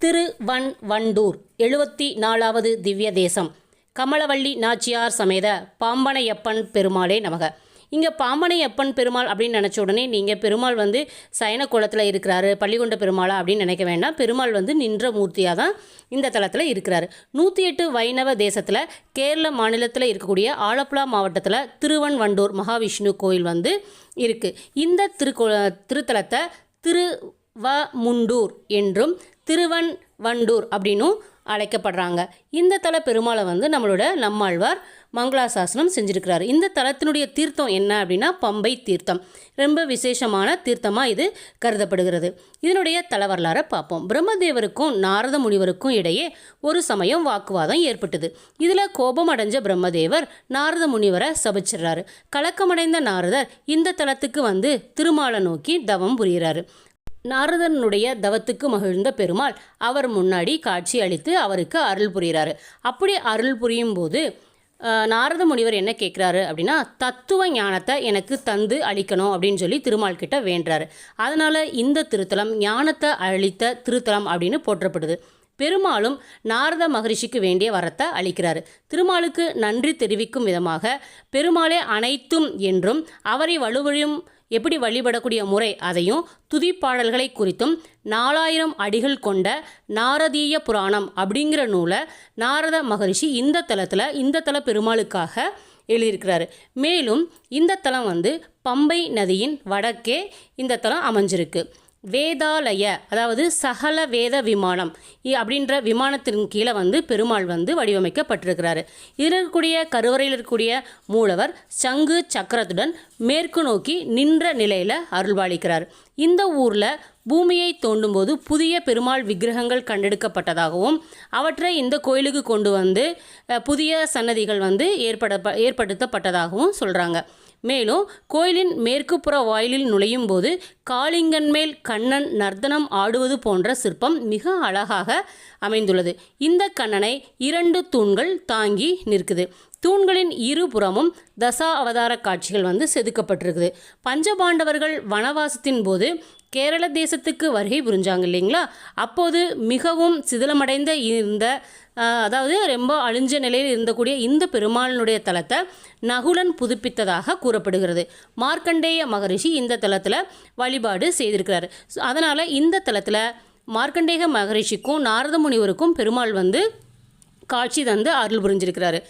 திருவன் வண்டூர் எழுபத்தி நாலாவது திவ்ய தேசம் கமலவள்ளி நாச்சியார் சமேத பாம்பனையப்பன் பெருமாளே நமக. இங்கே பாம்பனையப்பன் பெருமாள் அப்படின்னு நினச்ச உடனே நீங்கள் பெருமாள் வந்து சயன குளத்தில் இருக்கிறாரு பள்ளிகொண்ட பெருமாளா அப்படின்னு நினைக்க வேண்டாம். பெருமாள் வந்து நின்ற மூர்த்தியாக தான் இந்த தலத்தில் இருக்கிறாரு. நூற்றி எட்டு வைணவ தேசத்தில் கேரள மாநிலத்தில் இருக்கக்கூடிய ஆலப்புழா மாவட்டத்தில் திருவன்வண்டூர் மகாவிஷ்ணு கோயில் வந்து இருக்குது இந்த திருக்கோ திருத்தலத்தை திரு முண்டூர் என்றும் திருவன் வண்டூர் அப்படின்னும் அழைக்கப்படுறாங்க. இந்த தல பெருமாளை வந்து நம்மளோட நம்மாழ்வார் மங்களாசாசனம் செஞ்சுருக்கிறாரு. இந்த தலத்தினுடைய தீர்த்தம் என்ன அப்படின்னா பம்பை தீர்த்தம். ரொம்ப விசேஷமான தீர்த்தமாக இது கருதப்படுகிறது. இதனுடைய தல வரலாறை பார்ப்போம். பிரம்மதேவருக்கும் நாரத முனிவருக்கும் இடையே ஒரு சமயம் வாக்குவாதம் ஏற்பட்டது. இதில் கோபம் அடைஞ்ச பிரம்மதேவர் நாரத முனிவரை சபிச்சிடுறாரு. கலக்கமடைந்த நாரதர் இந்த தலத்துக்கு வந்து திருமாலை நோக்கி தவம் புரிகிறாரு. நாரதனுடைய தவத்துக்கு மகிழ்ந்த பெருமாள் அவர் முன்னாடி காட்சி அளித்து அவருக்கு அருள் புரிகிறாரு. அப்படி அருள் புரியும் போது நாரத முனிவர் என்ன கேட்குறாரு அப்படின்னா தத்துவ ஞானத்தை எனக்கு தந்து அளிக்கணும் அப்படின்னு சொல்லி திருமால் கிட்ட வேண்டுறாரு. அதனால் இந்த திருத்தலம் ஞானத்தை அளித்த திருத்தலம் அப்படின்னு போற்றப்படுது. பெருமாளும் நாரத மகரிஷிக்கு வேண்டிய வரத்தை அளிக்கிறார். திருமாலுக்கு நன்றி தெரிவிக்கும் விதமாக பெருமாளே அனைத்தும் என்றும் அவரை வலுவழியும் எப்படி வழிபடக்கூடிய முறை அதையும் துதிப்பாடல்களை குறித்தும் நாலாயிரம் அடிகள் கொண்ட நாரதீய புராணம் அப்படிங்கிற நூலை நாரத மகரிஷி இந்த தலத்தில் இந்த தல பெருமாளுக்காக எழுதியிருக்கிறாரு. மேலும் இந்த தலம் வந்து பம்பை நதியின் வடக்கே இந்த தலம் அமைஞ்சிருக்கு. வேதாலய அதாவது சகல வேத விமானம் இ- அப்படின்ற விமானத்தின் கீழே வந்து பெருமாள் வந்து வடிவமைக்கப்பட்டிருக்கிறாரு. இதில் இருக்கக்கூடிய கருவறையில் இருக்கக்கூடிய மூலவர் சங்கு சக்கரத்துடன் மேற்கு நோக்கி நின்ற நிலையில் அருள்பாலிக்கிறார். இந்த ஊரில் பூமியை தோண்டும்போது புதிய பெருமாள் விக்கிரகங்கள் கண்டெடுக்கப்பட்டதாகவும் அவற்றை இந்த கோயிலுக்கு கொண்டு வந்து புதிய சன்னதிகள் வந்து ஏற்பட ஏற்படுத்தப்பட்டதாகவும் சொல்கிறாங்க மேலும் கோயிலின் மேற்குப்புற வாயிலில் நுழையும் போது காளிங்கன் மேல் கண்ணன் நர்த்தனம் ஆடுவது போன்ற சிற்பம் மிக அழகாக அமைந்துள்ளது. இந்த கண்ணனை இரண்டு தூண்கள் தாங்கி நிற்குது. தூண்களின் இருபுறமும் தசா அவதார காட்சிகள் வந்து செதுக்கப்பட்டிருக்குது. பஞ்சபாண்டவர்கள் வனவாசத்தின் போது கேரள தேசத்துக்கு வருகை புரிஞ்சாங்க இல்லைங்களா? அப்போது மிகவும் சிதிலமடைந்த இருந்த அதாவது ரொம்ப அழிஞ்ச நிலையில் இருந்தக்கூடிய இந்த பெருமாளினுடைய தலத்தை நகுலன் புதுப்பித்ததாக கூறப்படுகிறது. மார்க்கண்டேய மகரிஷி இந்த தலத்தில் வழிபாடு செய்திருக்கிறார். அதனால் இந்த தலத்தில் மார்க்கண்டேய மகரிஷிக்கும் நாரத முனிவருக்கும் பெருமாள் வந்து காட்சி தந்து அருள் புரிஞ்சிருக்கிறாரு.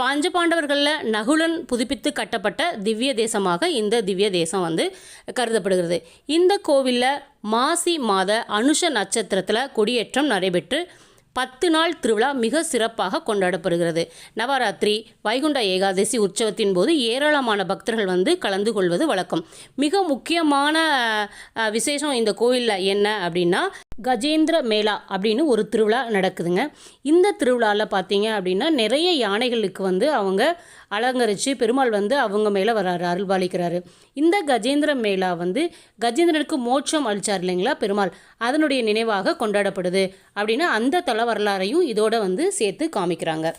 பாஞ்ச பாண்டவர்களில் நகுலன் புதுப்பித்து கட்டப்பட்ட திவ்ய தேசமாக இந்த திவ்ய தேசம் வந்து கருதப்படுகிறது. இந்த கோவிலில் மாசி மாத அனுஷ நட்சத்திரத்தில் கொடியேற்றம் நடைபெற்று பத்து நாள் திருவிழா மிக சிறப்பாக கொண்டாடப்படுகிறது. நவராத்திரி வைகுண்ட ஏகாதசி உற்சவத்தின் போது ஏராளமான பக்தர்கள் வந்து கலந்து கொள்வது வழக்கம். மிக முக்கியமான விசேஷம் இந்த கோயிலில் என்ன அப்படின்னா கஜேந்திர மேளா அப்படின்னு ஒரு திருவிழா நடக்குதுங்க. இந்த திருவிழாவில் பார்த்தீங்க அப்படின்னா நிறைய யானைகளுக்கு வந்து அவங்க அலங்கரித்து பெருமாள் வந்து அவங்க மேலே வராரு அருள்பாலிக்கிறாரு. இந்த கஜேந்திர மேளா வந்து கஜேந்திரனுக்கு மோட்சம் அளிச்சார் இல்லைங்களா பெருமாள்? அதனுடைய நினைவாக கொண்டாடப்படுது அப்படின்னு அந்த தல வரலாறையும் இதோட வந்து சேர்த்து காமிக்கிறாங்க.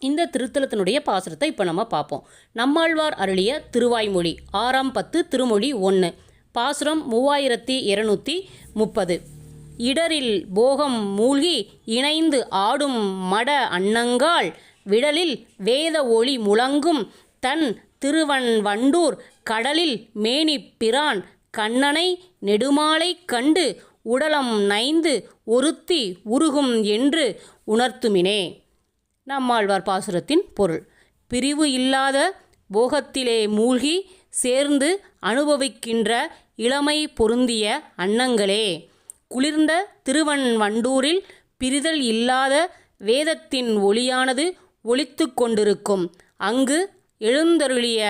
இந்த திருத்தலத்தினுடைய பாசுரத்தை இப்போ நம்ம பார்ப்போம் நம்மாழ்வார் அருளிய திருவாய்மொழி ஆறாம் பத்து திருமொழி ஒன்று பாசுரம் மூவாயிரத்தி இரநூத்தி முப்பது. இடரில் போகம் மூழ்கி இணைந்து ஆடும் மட அன்னங்கால் விடலில் வேத ஒளி முழங்கும் தன் திருவன் வண்டூர் கடலில் மேனிப்பிரான் கண்ணனை நெடுமாலை கண்டு உடலம் நைந்து ஒருத்தி உருகும் என்று உணர்த்துமினே. நம்மாழ்வார் பாசுரத்தின் பொருள். பிரிவு இல்லாத போகத்திலே மூழ்கி சேர்ந்து அனுபவிக்கின்ற இளமை பொருந்திய அன்னங்களே குளிர்ந்த திருவன் வண்டூரில் பிரிதல் இல்லாத வேதத்தின் ஒளியானது ஒளித்து கொண்டிருக்கும். அங்கு எழுந்தருளிய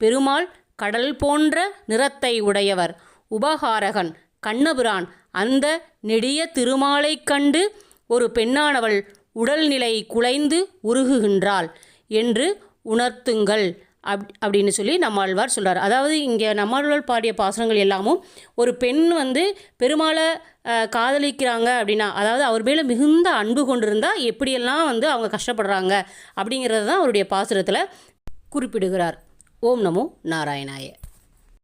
பெருமாள் கடல் போன்ற நிறத்தை உடையவர். உபகாரகன் கண்ணபிரான் அந்த நெடிய திருமாலைக் கண்டு ஒரு பெண்ணானவள் உடல்நிலை குலைந்து உருகுகின்றாள் என்று உணர்த்துங்கள். அப் அப்படின்னு சொல்லி நம்மாழ்வார் சொல்கிறார் அதாவது இங்கே நம்மாழ்வார் பாடிய பாசனங்கள் எல்லாமும் ஒரு பெண் வந்து பெருமாளை காதலிக்கிறாங்க அப்படின்னா அதாவது அவர் மேலே மிகுந்த அன்பு கொண்டிருந்தால் எப்படியெல்லாம் வந்து அவங்க கஷ்டப்படுறாங்க அப்படிங்கிறது தான் அவருடைய பாசுரத்தில் குறிப்பிடுகிறார். ஓம் நமோ நாராயணாய.